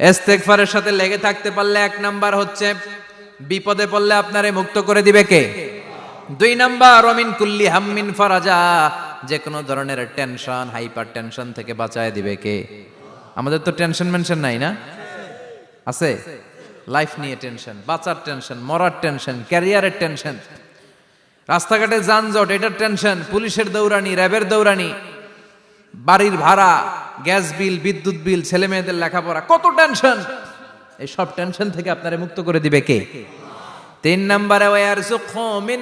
ইস্তেগফারের সাথে লেগে থাকতে পারলে এক নাম্বার হচ্ছে, বিপদে পড়লে আপনারে মুক্ত করে দিবে কে? দুই নাম্বার অমিন কুল্লি হাম্মিন ফারাজা যে কোনো ধরনের টেনশন, হাইপার টেনশন থেকে বাঁচায় দিবে কে? আমাদের তো টেনশন মেনশন নাই না? আছে? লাইফ নিয়ে টেনশন, বাঁচার টেনশন, মরার টেনশন, ক্যারিয়ারের টেনশন, রাস্তাঘাটে যানজট, এটার টেনশন, পুলিশের দৌড়ানি, র্যাবের দৌড়ানি বাড়ির ভাড়া, গ্যাস বিল, বিদ্যুৎ বিল, ছেলে মেয়েদের লেখাপড়া, কত টেনশন? এই সব টেনশন থেকে আপনারে মুক্ত করে দিবে কে? তিন নম্বরে মিন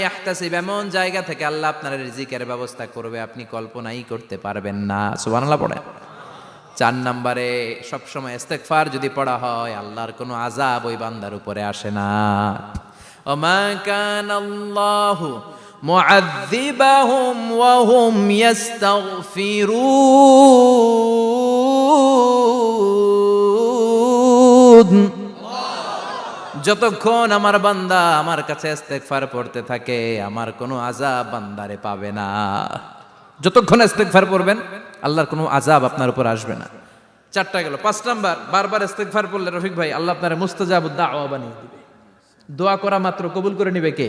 ইয়াহতাসিব, এমন জায়গা থেকে আল্লাহ আপনার রিজিকের ব্যবস্থা করবে, আপনি কল্পনাই করতে পারবেন না। সুবহানাল্লাহ পড়ে চার নম্বরে, সবসময় ইস্তেগফার যদি পড়া হয়, আল্লাহর কোনো আজাব ওই বান্দার উপরে আসে না। ওমা কান আল্লাহু ওয়া হুম ইস্তাগফিরুন যতক্ষণ আমার বান্দা আমার কাছে ইস্তেগফার পড়তে থাকে, আমার কোনো আজাব বান্দারে পাবে না। যতক্ষণ ইস্তেগফার পড়বেন, আল্লাহর কোনো আজাব আপনার উপর আসবে না। চারটা গেল। পাঁচ নাম্বার, বারবার ইস্তেগফার পড়লে রফিক ভাই, আল্লাহ আপনার মুস্তাজাবুদ দাওয়া বানিয়ে দিবে। দোয়া করা মাত্র কবুল করে নিবে কে?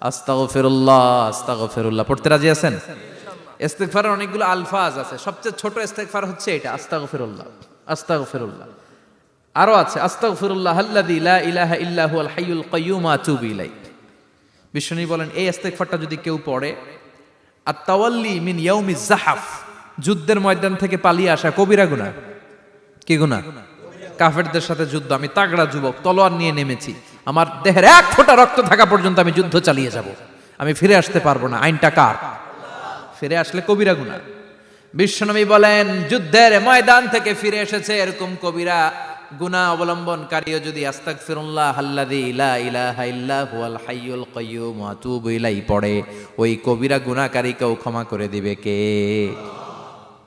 আস্তাগফিরুল্লাহ আস্তাগফিরুল্লাহ। পড়তে রাজি আছেন? ইস্তেগফারের অনেকগুলো আলফাজ আছে। সবচেয়ে ছোট ইস্তেগফার হচ্ছে এটা, আস্তাগফিরুল্লাহ আস্তাগফিরুল্লাহ। আরও আছে, আস্তাগফিরুল্লাহ আল্লাযী লা ইলাহা ইল্লা হুয়াল হাইয়ুল কাইয়্যুম, আতুবু ইলাইহি। বিশ্বনী বলেন, এই ইস্তেগফারটা যদি কেউ পড়ে আর তাওয়াল্লি মিন ইয়াউমিজ জাহাফ যুদ্ধের ময়দান থেকে পালিয়ে আসা কবিরা গুনাহ। কি গুনাহ? কাফেরদের সাথে যুদ্ধ। আমি তাগড়া যুবক, তলোয়ার নিয়ে নেমেছি। আমার দেহের এক ফোঁটা রক্ত থাকা পর্যন্ত আমি যুদ্ধ চালিয়ে যাব। আমি ফিরে আসতে পারব না। আইনটা কার? ফিরে আসলে কবিরা গুনাহ বিশ্বনবী বলেন, যুদ্ধের ময়দান থেকে ফিরে এসেছে এরকম কবিরা গুনাহ অবলম্বনকারীও যদি আস্তাগফিরুল্লাহ আল্লাযী লা ইলাহা ইল্লা হুয়াল হাইয়ুল কাইয়্যুম ওয়া আতুবু ইলাইহি পড়ে, ওই কবিরা গুনাহকারীকেও ক্ষমা করে দিবে কে?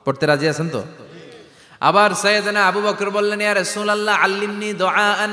পড়তে রাজি আছেন তো? আবার সৈয়দনা আবু বকর বললেন, ইয়া রাসূলুল্লাহ, আল্লিমনি দুআআন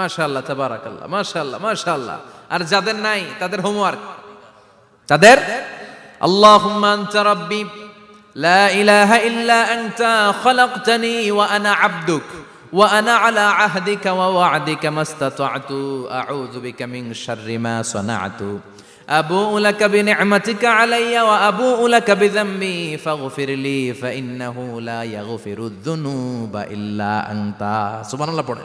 মাশাল্লাহ তাবারাকাল্লাহ মাশাল্লাহ মাশাল্লাহ আর যাদের নাই, তাদের হোমওয়ার্ক তাদের? আল্লাহুম্মা আনতা রাব্বি, লা ইলাহা ইল্লা আনতা, খলাকতানি ওয়া আনা আবদুক, ওয়া আনা আলা আহদিকা ওয়া ওয়া'দিকা মাস্তাতা'তু, আউযু বিকা মিন শাররি মা সানা'তু। আবুউ লাকা বিনি'মাতিকা আলাইয়া ওয়া আবুউ লাকা বিযামবি, ফাগফির লি, ফাইন্নাহু লা ইয়াগফিরুয যুনুবা ইল্লা আনতা। সুবহানাল্লাহ পড়ে